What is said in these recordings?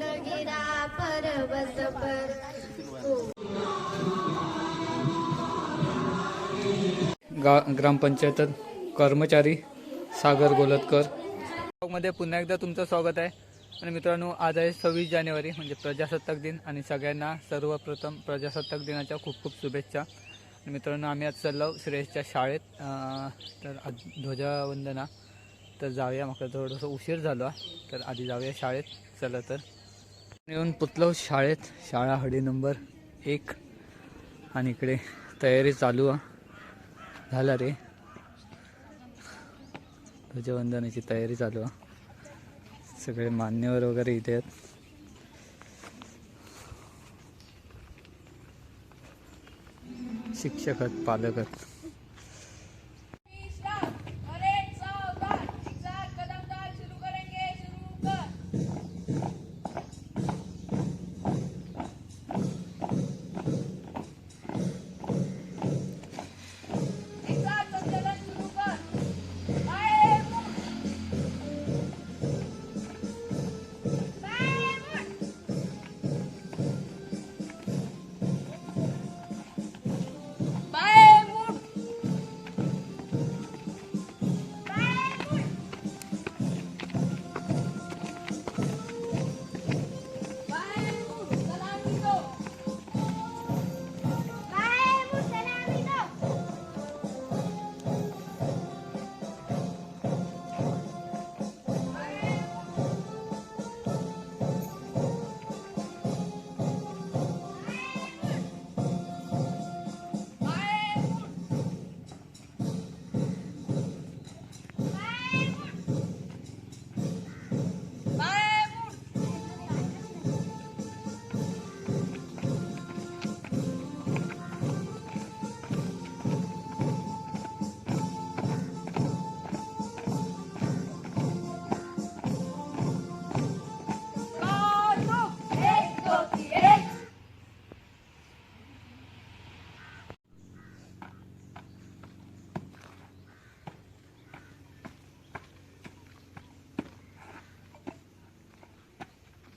गिरा पर्वत पर. गा ग्रामपंचायत कर्मचारी सागर गोलतकर. मध्ये पुन्हा एकदा तुमचं स्वागत आहे. आणि मित्रांनो आज आहे सव्वीस जानेवारी म्हणजे प्रजासत्ताक दिन. आणि सगळ्यांना सर्वप्रथम प्रजासत्ताक दिनाच्या खूप खूप शुभेच्छा. आणि मित्रांनो आम्ही आज चाललो श्रेयसच्या शाळेत. तर ध्वजावंदना. तर जाऊया मग थोडंसं उशीर झालो तर आधी जाऊया शाळेत. चला तर. येऊन पुतलो शाळेत. शाळा हडी नंबर एक. आणि इकडे तयारी चालू आहे झाला रे. ध्वजवंदनाची तयारी चालू आहे सगळे मान्यवर वगैरे इथे आहेत. शिक्षक आहेत पालक आहेत.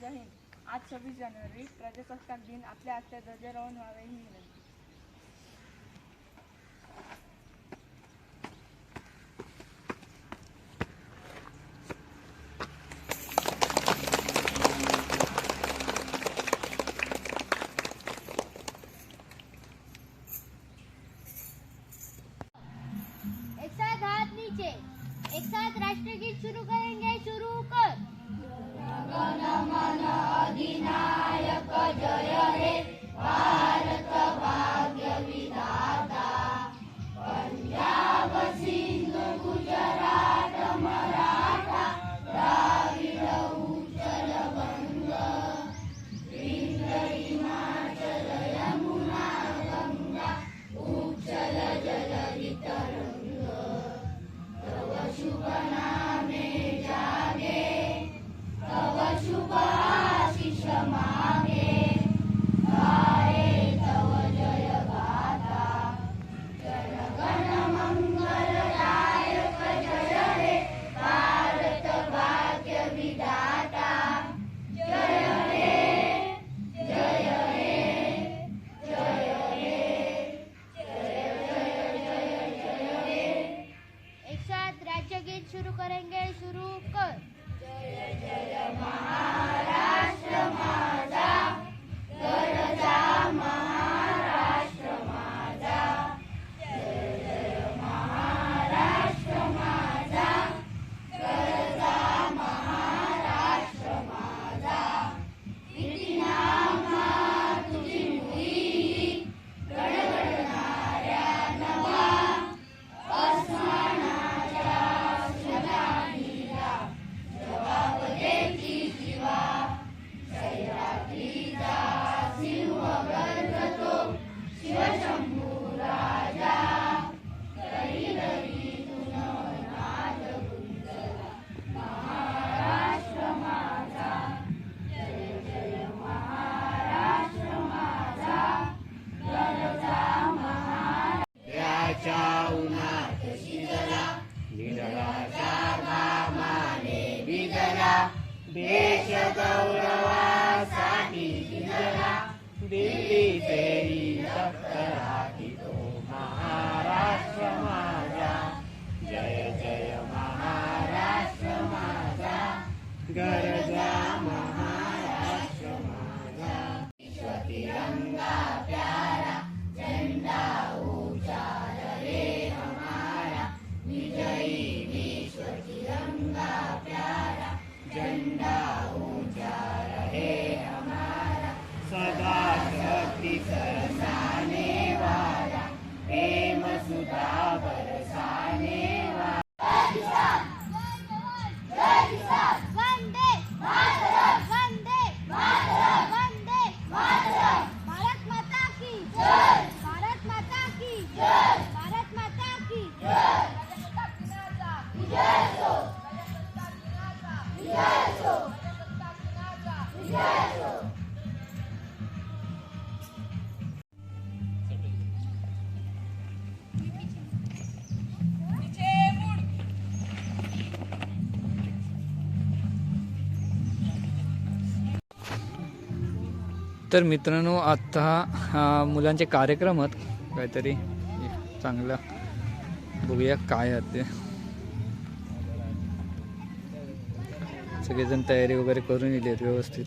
हिंद. आज सव्वीस जानेवारी प्रजासत्ताक दिन. आपल्या आजच्या ध्वजारोहण व्हावे ही विनंती. देश गौरवासाठी दिला दिल्ली तेरी तक्तराकी तो महाराष्ट्र माझा. जय जय महाराष्ट्र माझा. गरज तर मित्रांनो आत्ता मुलांचे कार्यक्रम आहेत. काहीतरी चांगलं बघूया काय आहे ते. सगळेजण तयारी वगैरे करून येले आहेत व्यवस्थित.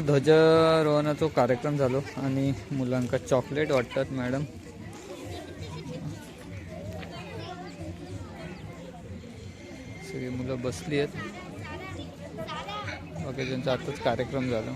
ध्वजारोहणाचा कार्यक्रम झालो आणि मुलांका चॉकलेट वाटतात मॅडम. सगळी मुलं बसली आहेत. ओके त्यांचा आताच कार्यक्रम झाला.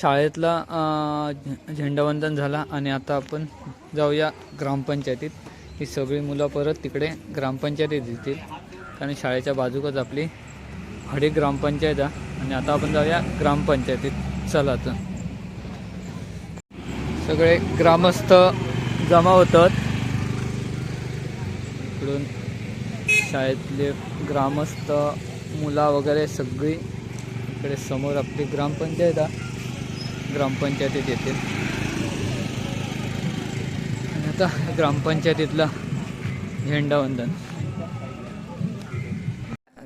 शाळेतला झेंडावंदन झाला आणि आता आपण जाऊया ग्रामपंचायतीत. ही सगळी मुलं परत तिकडे ग्रामपंचायतीत येतील. कारण शाळेच्या बाजूकच आपली हडी ग्रामपंचायत आहे. आणि आता आपण जाऊया ग्रामपंचायतीत. चला तर. सगळे ग्रामस्थ जमा होतात. इकडून शाळेतले ग्रामस्थ मुला वगैरे सगळी इकडे समोर आपली ग्रामपंचायत आहे. ग्रामपंचायतीत येतील आणि आता ग्रामपंचायतीतला झेंडावंदन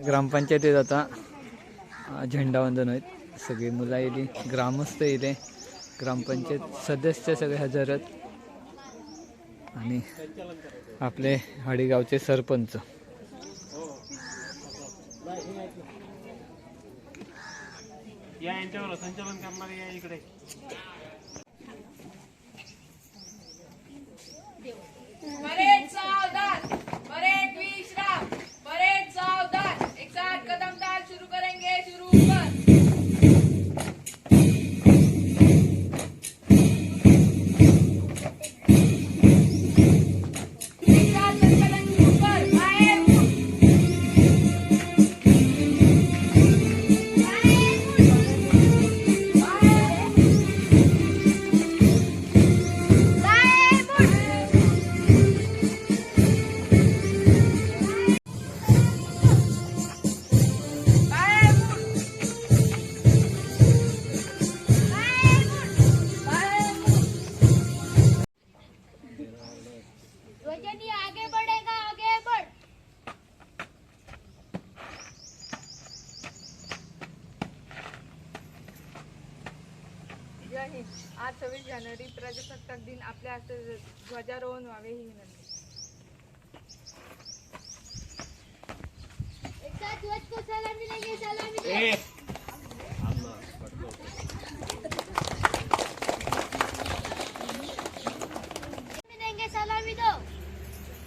ग्रामपंचायतीत आता झेंडावंदन आहेत. सगळी मुलं येली ग्रामस्थ येते ग्रामपंचायत सदस्य सगळे हजर आहेत. आणि आपले हडीगावचे सरपंच. या यांच्यावर संचालन करणारे या इकडे. बरेच सावधान बरेच विश्राम बरेच सावधान. जय हिंद आज सव्वीस जानेवारी प्रजासत्ताक दिन. आपल्या हस्ते ध्वजारोहण व्हावे ही विनंती. एक साथ ध्वज को सलामी देंगे सलामी देंगे ए! सलामी देंगे सलामी दो.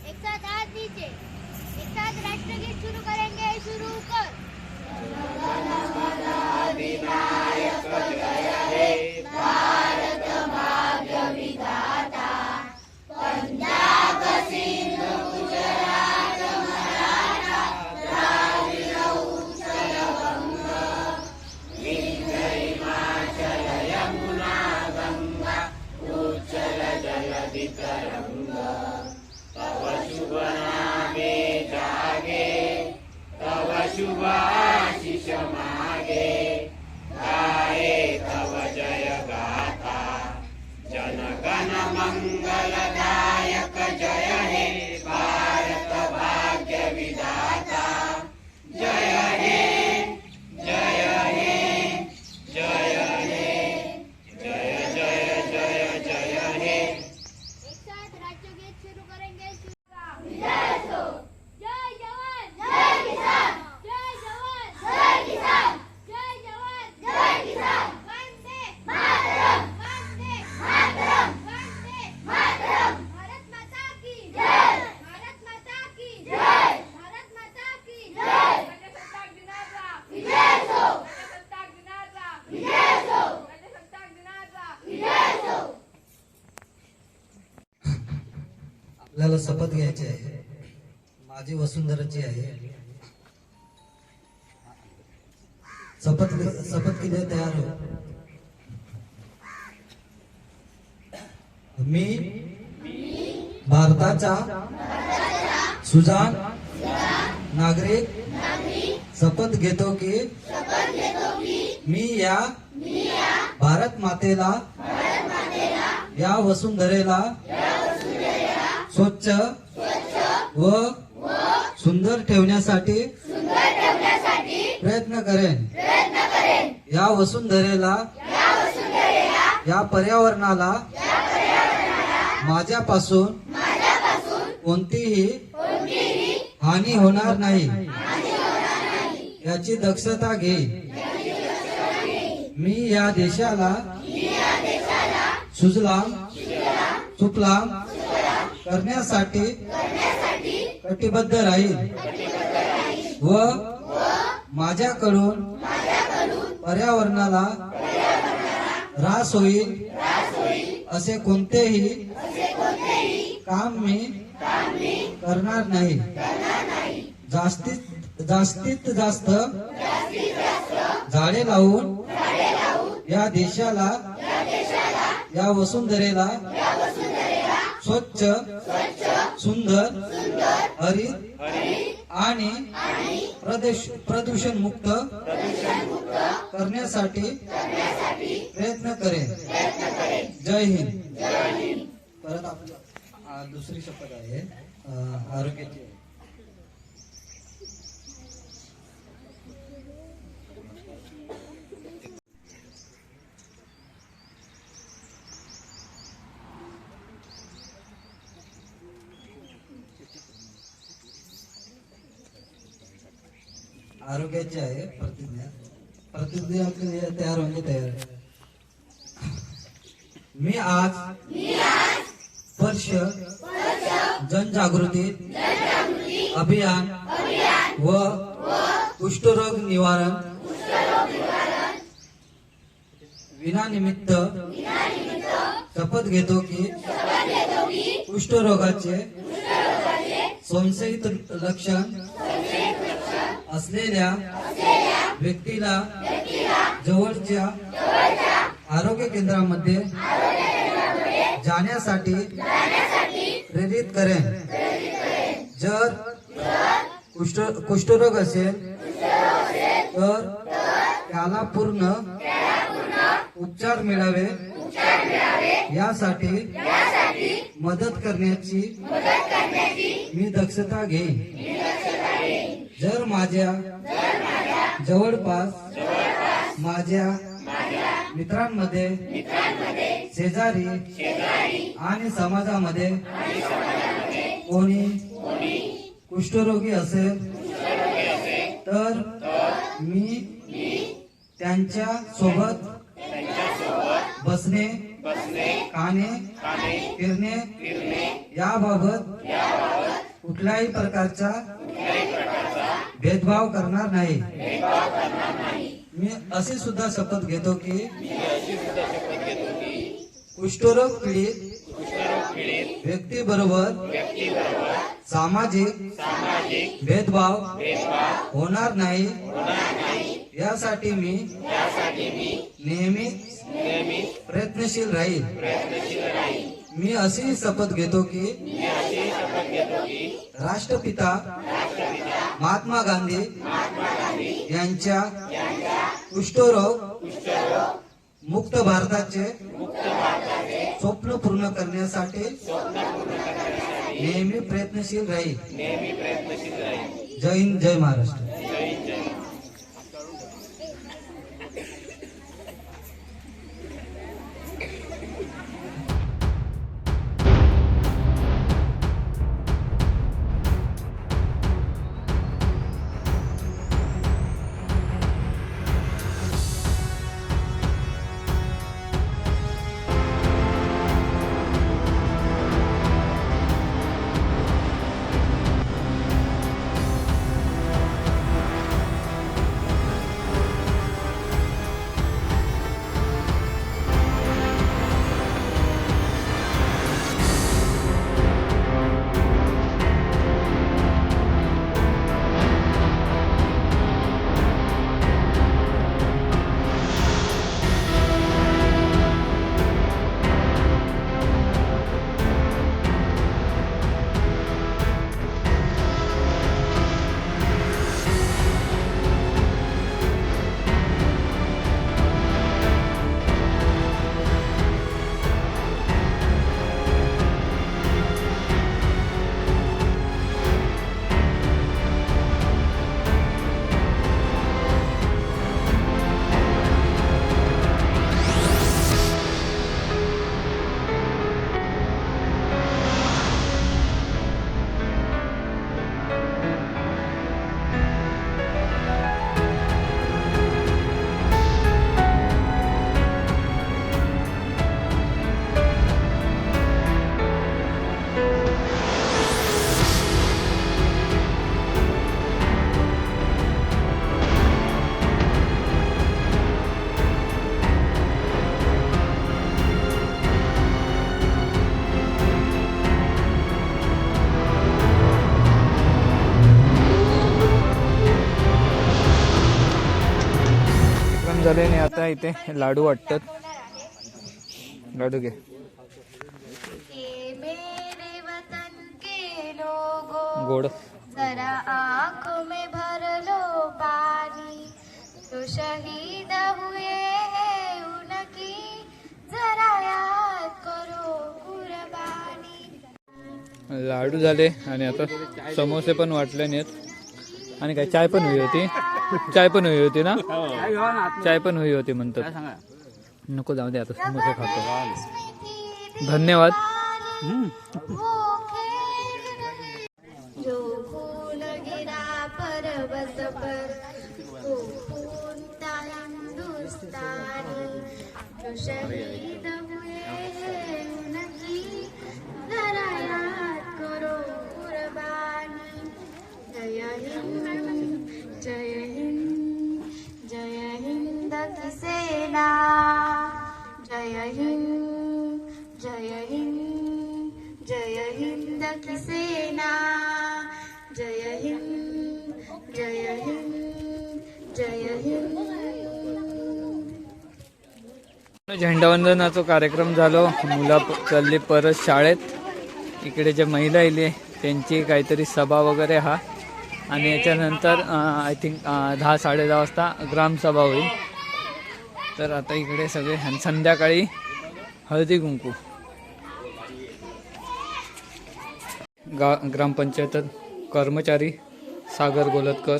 एक साथ हाथ नीचे. एक साथ राष्ट्रगीत शुरू करेंगे शुरू कर. शपथ घ्यायची आहे. माझी वसुंधराची आहे. शपथ शपथ केली तयार हो. मी भारताचा सुजान नागरिक शपथ घेतो की मी या भारत मातेला या वसुंधरेला स्वच्छ व सुंदर ठेवण्यासाठी प्रयत्न करेन. या वसुंधरेला या पर्यावरणाला माझ्यापासून कोणतीही हानी होणार नाही. याची दक्षता घेईन मी या देशाला सुजलाम सुफलाम करण्यासाठी कटिबद्ध राहील. व माझ्याकडून पर्यावरणाला त्रास होईल असे कोणतेही काम मी करणार नाही. जास्तीत जास्तीत जास्त झाडे लावून या देशाला या वसुंधरेला स्वच्छ सुंदर हरित आणि प्रदेश प्रदूषण मुक्त करण्यासाठी प्रयत्न करेन. जय हिंद. परत आपली दुसरी शपथ आहे. आरोग्याची. आरोग्याची आहे प्रतिज्ञा प्रतिज्ञा आपली तयार म्हणजे तयार आहे. मी आज स्पर्श जनजागृती अभियान व कुष्ठरोग निवारण विनानिमित्त शपथ घेतो की कुष्ठरोगाचे संशयित लक्षण असलेल्या व्यक्तीला जवळच्या आरोग्य केंद्रामध्ये जाण्यासाठी प्रेरित करेन. जर कुष्ठ कुष्ठरोग असेल तर त्याला पूर्ण उपचार मिळावे. यासाठी मदत करण्याची मी दक्षता घेईन. जर माझ्या जवळपास माझ्या मित्रांमध्ये शेजारी आणि समाजामध्ये कोणी कुष्ठरोगी असेल तर मी त्यांच्यासोबत बसणे खाणे फिरणे याबाबत कुठल्याही प्रकारचा भेदभाव करणार नाही. मी अशी सुद्धा शपथ घेतो की कुष्ठरोग पीडित व्यक्ती बरोबर सामाजिक भेदभाव होणार नाही. यासाठी मी नेहमी प्रयत्नशील राहील. मी अशी शपथ घेतो की राष्ट्रपिता महात्मा गांधी यांच्या कुष्ठरोग मुक्त भारताचे स्वप्न पूर्ण करण्यासाठी नेहमी प्रयत्नशील राहील. जय हिंद जय महाराष्ट्र. इथे लाडू वाटतात. लाडू घे. गोड. जरा आंखों में भर लो पानी। जो शहीद हुए हैं उनकी जरा याद करो कुर्बानी। लाडू झाले आणि आता समोसे पण वाटले नाहीत. आणि काय चाय पण हवी होती चाय पण हवी होती ना? चाय पण हवी होती म्हणतात. नको जाऊ दे आता समोसे खातो. धन्यवाद. हिंदुस्तानी की सेना। जय हिंद जय हिंद जय हिंद। झेंडावंदनाचा कार्यक्रम झालो. मुलं चालली परत शाळेत. इकडे जे महिला येले त्यांची काहीतरी सभा वगैरे हा. आणि याच्यानंतर आय थिंक दहा साडे दहा वाजता ग्रामसभा होईल. तर आता इकडे सगळे संध्याकाळी हळदी कुंकू. गा ग्रामपंचायतात कर्मचारी सागर गोलतकर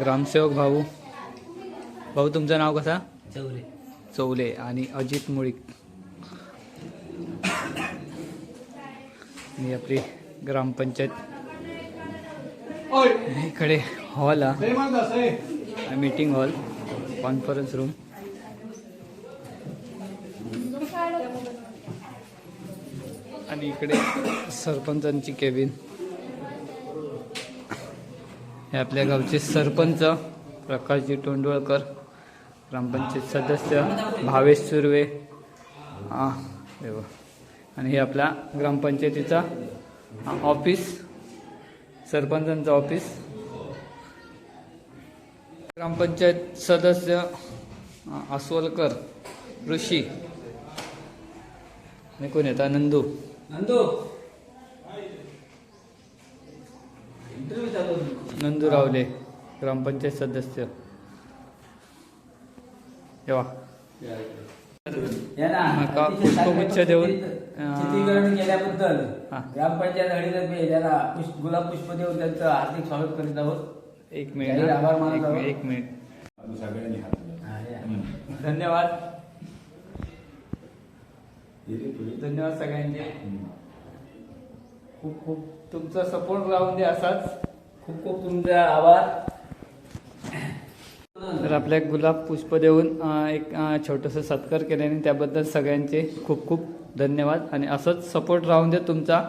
ग्रामसेवक भाऊ. भाऊ तुमचं नाव कसं? चौरे. चौले आणि अजित मुळीक. मी आपली ग्रामपंचायत इकडे हॉल हा मीटिंग हॉल कॉन्फरन्स रूम आणि इकडे सरपंचांची केबिन हे आपल्या गावचे सरपंच प्रकाशजी तोंडवळकर ग्रामपंचायत सदस्य भावेश सुर्वे. हां देवा आणि हे आपला ग्रामपंचायतीचा ऑफिस सरपंचांचं ऑफिस ग्रामपंचायत सदस्य अस्वलकर ऋषी. आणि कोण येतात नंदू. नंदू. नंदू रावले ग्रामपंचायत सदस्य. तेव्हा पुष्पगुच्छ देऊन चित्रीकरण केल्याबद्दल हा. ग्रामपंचायत हळदीतर्फे त्याला पुष्प गुलाब पुष्प देऊन त्यांचं हार्दिक स्वागत करीत आहोत. एक मिनिट आभार. मानत एक. मिनिट एक मिनिट. धन्यवाद. धन्यवाद सगळ्यांचे. खूप खूप तुमचा सपोर्ट राहून दे असाच. खूप खूप तुमचे आभार. तर आपल्या गुलाब पुष्प देऊन एक छोटंसं सत्कार केल्याने त्याबद्दल सगळ्यांचे खूप खूप धन्यवाद. आणि असंच सपोर्ट राहून दे तुमचा.